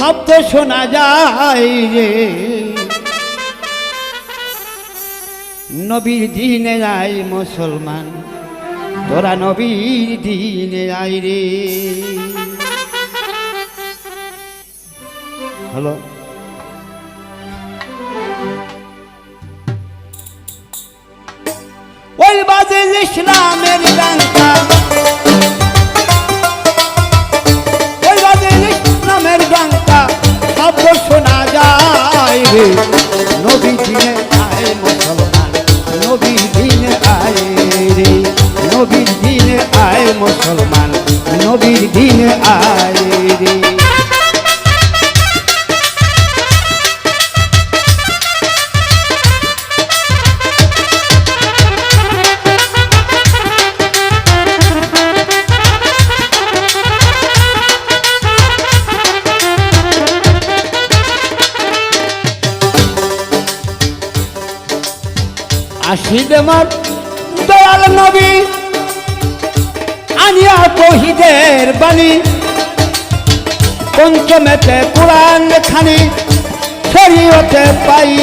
শব্দ শোনা যায় রে নবীর দিনে আয় মুসলমান, তোরা নবীর দিনে আয় রে। হ্যালো ওই বাজে ইসলামের ডাঙ্কা নবী দিনে আয় মুসলমান, নবী দিনে আয় রে। নবীর দিনে আয় মুসলমান নবীর দিনে আয় আশিদ আমার দয়াল নবী। আনিয়া তহিদের বাণী। পঞ্চমেতে কোরআন খানি শরীয়তে পাই।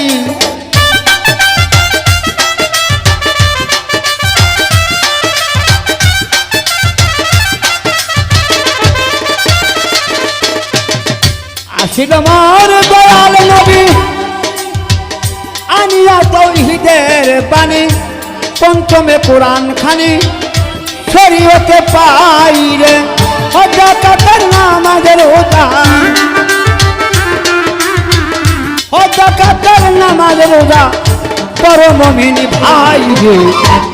আশিদ আমার দয়াল নবী। আনিয়া তৌহিদের বাণী। পঞ্চমে পুরাণ খানি, শরীয়তে পাই রে। হজা কাতার নামাজের হোতা হজা কাতার নামাজের হোতা পরমিনী ভাই রে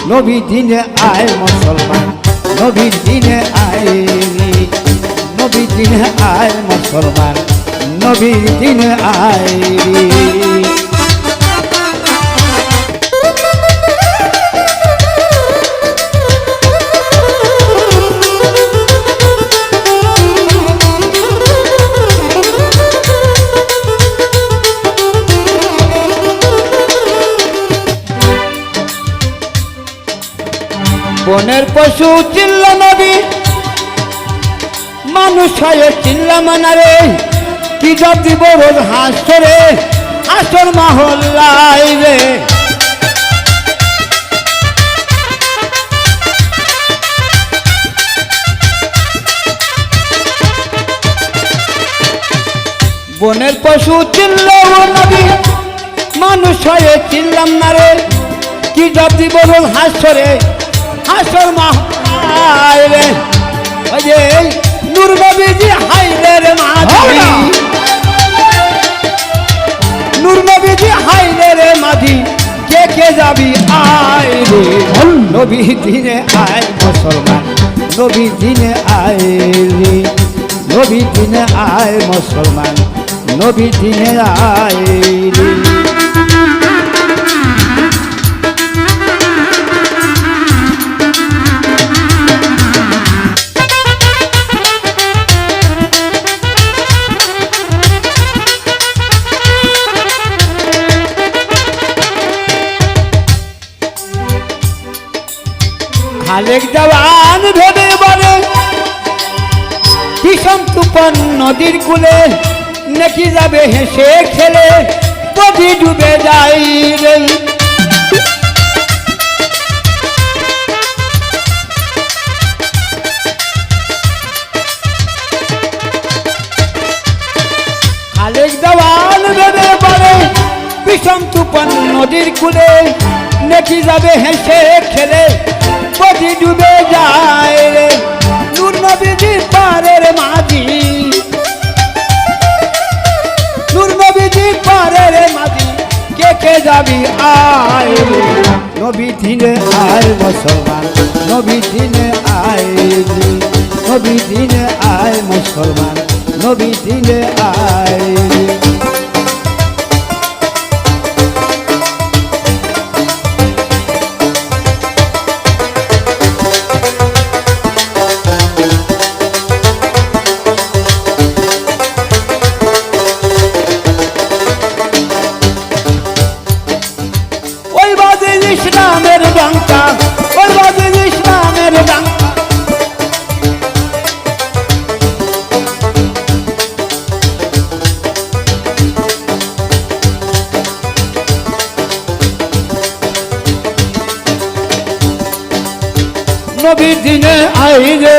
নবী দিনে আয় মুসলমান নবী দিনে আয় নবী দিনে আয় মুসলমান নবী দিনে আয় বনের পশু চিল্লা নবী মানুষ হয়ে চিল্লা মানারে। কি দিব রোজ হাসরে হাসর মহল্লায় রে। বনের পশু চিল্লাও নবী মানুষ হয়ে চিল্লাম না রে কি রোজ হাসরে হাসর হাইলে মাঝি। নূর নবীজি হাইলে মাঝি কে কে যাবি? আয় রে। নবী দিনে আয় মুসলমান নবী দিনে আয় রে। নবী দিনে আয় মুসলমান নবী দিনে আয় রে। খালেক জওয়ান ভেবে বলে বিষম তুপন নদীর কূলে নাকি যাবে হেসে খেলে? নদী ডুবে যাই রে? বলে নদীর কূলে নাকি যাবে হেসে খেলে? নদী ডুবে যায় রে। নূর নবীজি পারের মাঝি। নূর নবীজি পারের মাঝি, কে কে যাবি আয় নবী দিনে আয় মুসলমান, নবী দিনে আয় নবী দিনে আয় মুসলমান, নবী দিনে আয় ইসলামের বাংকা ওর বাজির ইসলামের বাংকা। নবী দিনে আইরে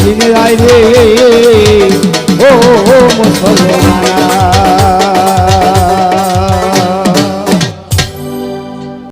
দিনে আই রে ও মুসলমানা